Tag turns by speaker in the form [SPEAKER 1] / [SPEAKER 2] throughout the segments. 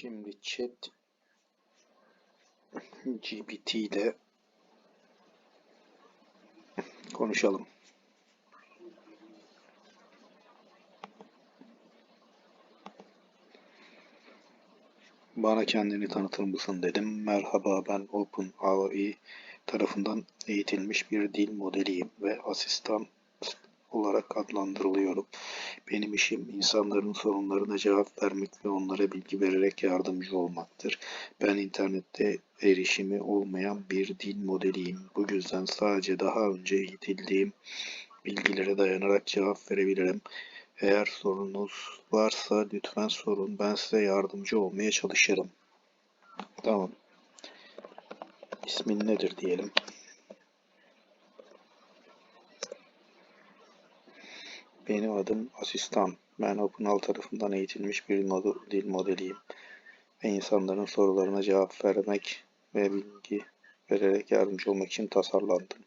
[SPEAKER 1] Şimdi chat GPT ile konuşalım. Bana kendini tanıtır mısın dedim. Merhaba ben OpenAI tarafından eğitilmiş bir dil modeliyim ve asistan olarak adlandırılıyorum. Benim işim insanların sorunlarına cevap vermek ve onlara bilgi vererek yardımcı olmaktır. Ben internette erişimi olmayan bir dil modeliyim. Bu yüzden sadece daha önce eğitildiğim bilgilere dayanarak cevap verebilirim. Eğer sorunuz varsa lütfen sorun. Ben size yardımcı olmaya çalışırım. Tamam. İsmin nedir diyelim. Benim adım Asistan. Ben OpenAL tarafından eğitilmiş bir dil modeliyim. Ve insanların sorularına cevap vermek ve bilgi vererek yardımcı olmak için tasarlandım.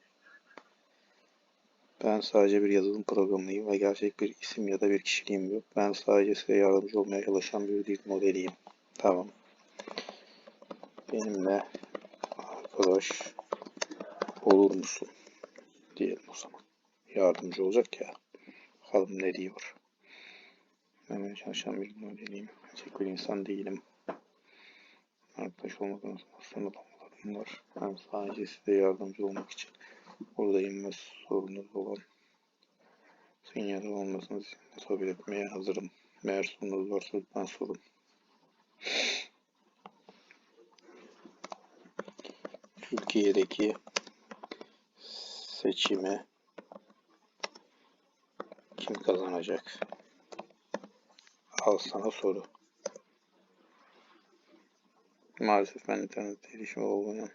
[SPEAKER 1] Ben sadece bir yazılım programıyım ve gerçek bir isim ya da bir kişiliğim yok. Ben sadece size yardımcı olmaya çalışan bir dil modeliyim. Tamam. Benimle arkadaş olur musun? Diyelim o zaman. Yardımcı olacak ya. Bakalım ne diyor. Ben çalışan bir modeliyim. Bir insan değilim. Arkadaş olmak konusunda damlalarım var. Ben sadece size yardımcı olmak için buradayım ve sorunuz olan sinyal olmasını sizinle sohbet etmeye hazırım. Eğer sorunuz varsa lütfen sorun. Türkiye'deki seçimi kim kazanacak? Al sana soru. Maalesef ben internette erişimi olmayan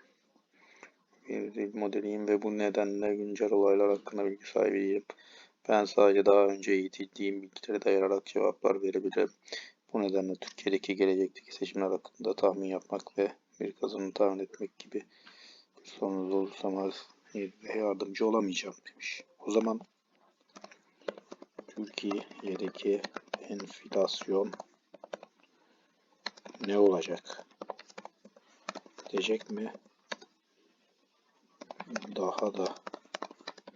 [SPEAKER 1] bir dil modeliyim ve bu nedenle güncel olaylar hakkında bilgi sahibiyim. Ben sadece daha önce eğitildiğim bilgilere dayanarak cevaplar verebilirim. Bu nedenle Türkiye'deki gelecekteki seçimler hakkında tahmin yapmak ve bir kazanı tahmin etmek gibi bir sorunuz olursa maalesef yardımcı olamayacağım demiş. O zaman Türkiye'deki enflasyon ne olacak? Diyecek mi? Daha da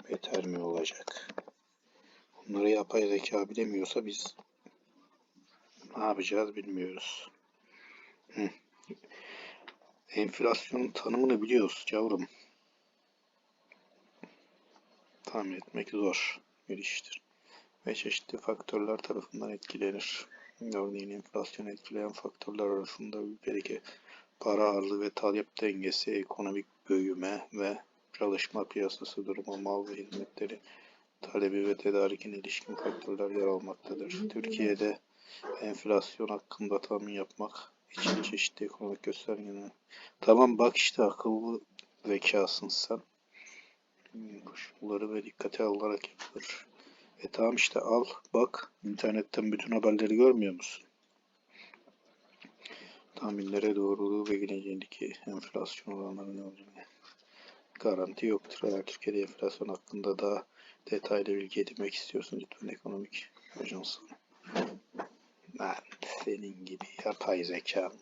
[SPEAKER 1] beter mi olacak? Bunları yapay zeka bilemiyorsa biz ne yapacağız bilmiyoruz. Hı. Enflasyonun tanımını biliyoruz yavrum. Tahmin etmek zor bir iştir ve çeşitli faktörler tarafından etkilenir. Örneğin enflasyonu etkileyen faktörler arasında ülkedeki para arzı ve talep dengesi, ekonomik büyüme ve çalışma piyasası durumu, mal ve hizmetleri talebi ve tedarikine ilişkin faktörler yer almaktadır. Türkiye'de enflasyon hakkında tahmin yapmak için çeşitli ekonomik göstergeler. Tamam bak işte akıllı zekasın sen. Koşulları ve dikkate alarak yapılır. E tamam işte al bak internetten bütün haberleri görmüyor musun? Tahminlere doğruluğu ve geleceğindeki enflasyon oranları ne olacak? Garanti yoktur. Eğer Türkiye'de enflasyon hakkında daha detaylı bilgi edinmek istiyorsun lütfen ekonomik ajansı. Ben senin gibi yapay zeka.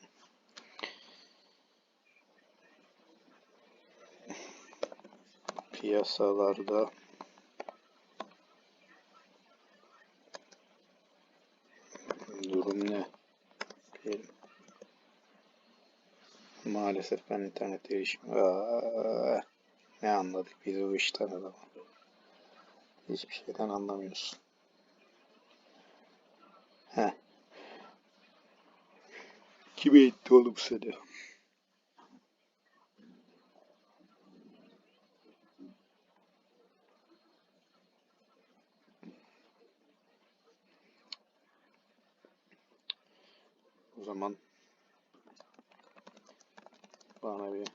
[SPEAKER 1] Piyasalarda durum ne? Diyelim. Maalesef ben internet erişim. Aa, ne anladık biz bu işten adamı. Hiçbir şeyden anlamıyorsun. Heh. Kime etti oğlum seni? O zaman bana bir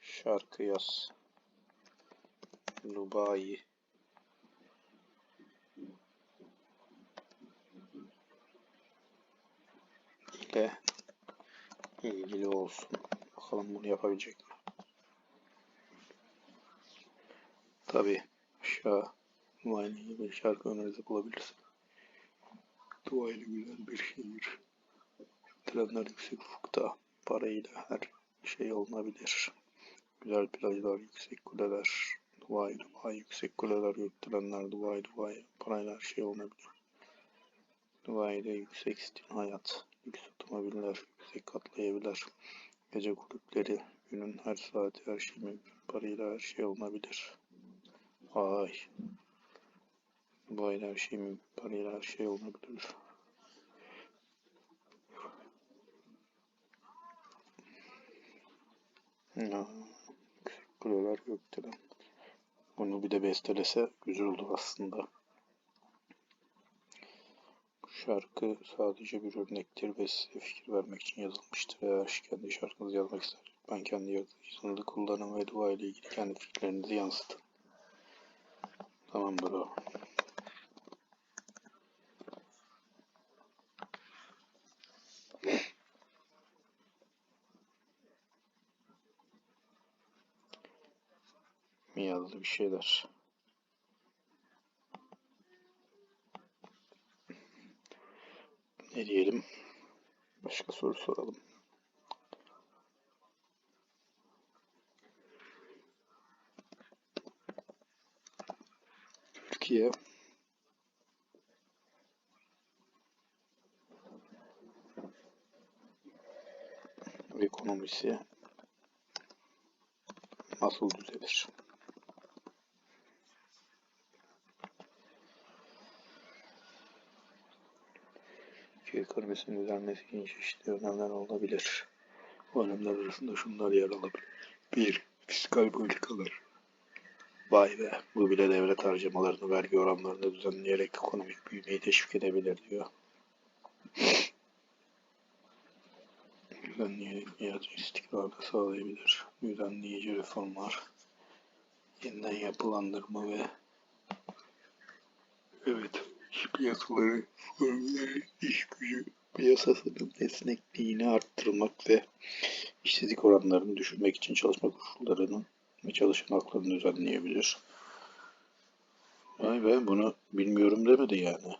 [SPEAKER 1] şarkı yaz. Dubai. ile ilgili olsun. Bakalım bunu yapabilecek mi? Tabi aşağı ilgili bir şarkı önerisi bulabilirsin. Dubai ile güzel bir şehir. götürenler yüksek ufukta. Parayla her şey olunabilir. Güzel plajlar, yüksek kuleler. Dubai, Dubai, yüksek kuleler götürenler. Dubai, Dubai. Parayla şey olunabilir. Dubai'de yüksek stil hayat, lüks otomobiller, yüksek katlı evler, gece kulüpleri, günün her saati her şey mümkün. Parayla her şey olunabilir. Vay. Dubai'de her şey mümkün. Parayla her şey olunabilir. Ya, yüksek kuleler gökdelen. Bunu bir de bestelese güzel olur aslında. Bu şarkı sadece bir örnektir ve size fikir vermek için yazılmıştır. Eğer kendi şarkınızı yazmak ister, ben kendi yazıcınızı kullanın ve dua ile ilgili kendi fikirlerinizi yansıtın. Tamam bro. Mi yazdı bir şeyler. Ne diyelim? Başka soru soralım. Türkiye ekonomisi nasıl düzelir? Türkiye ekonomisinin düzelmesi için çeşitli önlemler olabilir. Bu önlemler arasında şunlar yer alabilir. 1. Fiskal politikalar. Vay be, bu bile devlet harcamalarını, vergi oranlarını düzenleyerek ekonomik büyümeyi teşvik edebilir diyor. Düzenleyerek iade istikrarı sağlayabilir. Düzenleyici reformlar, yeniden yapılandırma ve evet, iş piyasaları, formları, iş gücü piyasasının esnekliğini arttırmak ve işsizlik oranlarını düşürmek için çalışma koşullarının ve çalışan haklarını düzenleyebilir. Vay be bunu bilmiyorum demedi yani.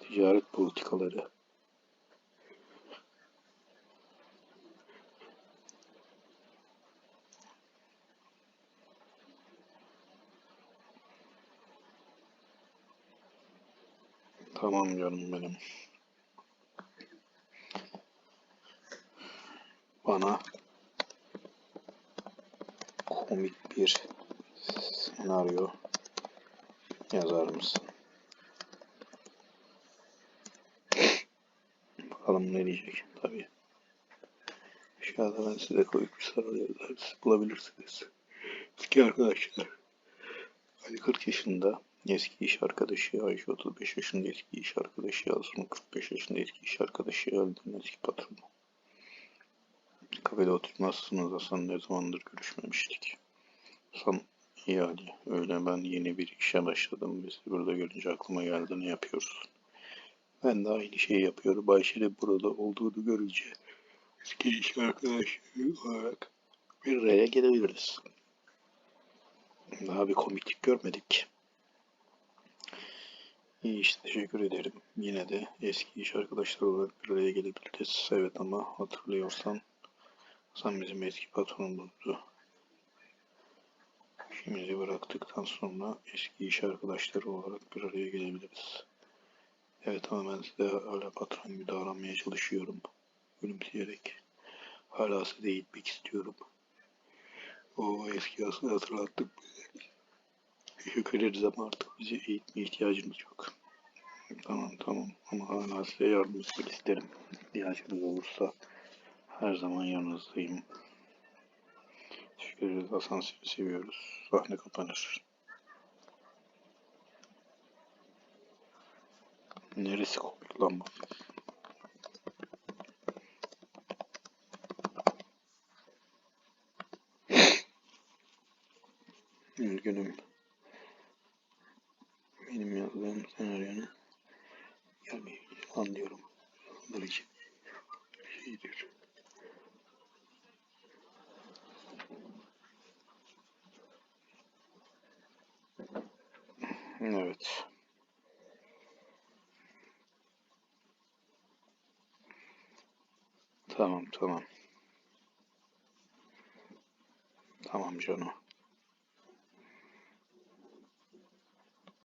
[SPEAKER 1] Ticaret politikaları. Tamam canım benim. Bana komik bir senaryo yazar mısın? Bakalım ne diyecek tabii. Aşağıda ben size komik bir senaryo yazarım. Bulabilirsiniz. Eski arkadaşlar. Ali 40 yaşında eski iş arkadaşı, Ayşe 35 yaşında eski iş arkadaşı, Asım 45 yaşında eski iş arkadaşı, Ali'nin eski patronu. Kafede oturmazsınız Hasan ne zamandır görüşmemiştik. Hasan iyi Ali öyle ben yeni bir işe başladım. Bizi burada görünce aklıma geldi ne yapıyoruz? Ben de aynı şeyi yapıyorum. Ayşe burada olduğunu görünce eski iş arkadaşı olarak bir araya gelebiliriz. Daha bir komiklik görmedik. İyi işte teşekkür ederim. Yine de eski iş arkadaşlar olarak bir araya gelebiliriz. Evet ama hatırlıyorsan sen bizim eski patronumuzdu. İşimizi bıraktıktan sonra eski iş arkadaşları olarak bir araya gelebiliriz. Evet ama ben size hala patron gibi davranmaya çalışıyorum. Gülümseyerek. Hala size eğitmek istiyorum. O eski aslında hatırlattık bize. Teşekkür ederiz ama artık bizi eğitmeye ihtiyacımız yok. Tamam tamam ama hala size yardım etmek isterim. İhtiyacınız olursa her zaman yanınızdayım. Teşekkür ederiz Hasan seni seviyoruz. Sahne kapanır. Neresi komik lan bu? Üzgünüm. Ben sen arayana gelmeyeyim falan diyorum. Onlar için şey bir. Evet. Tamam tamam. Tamam canım.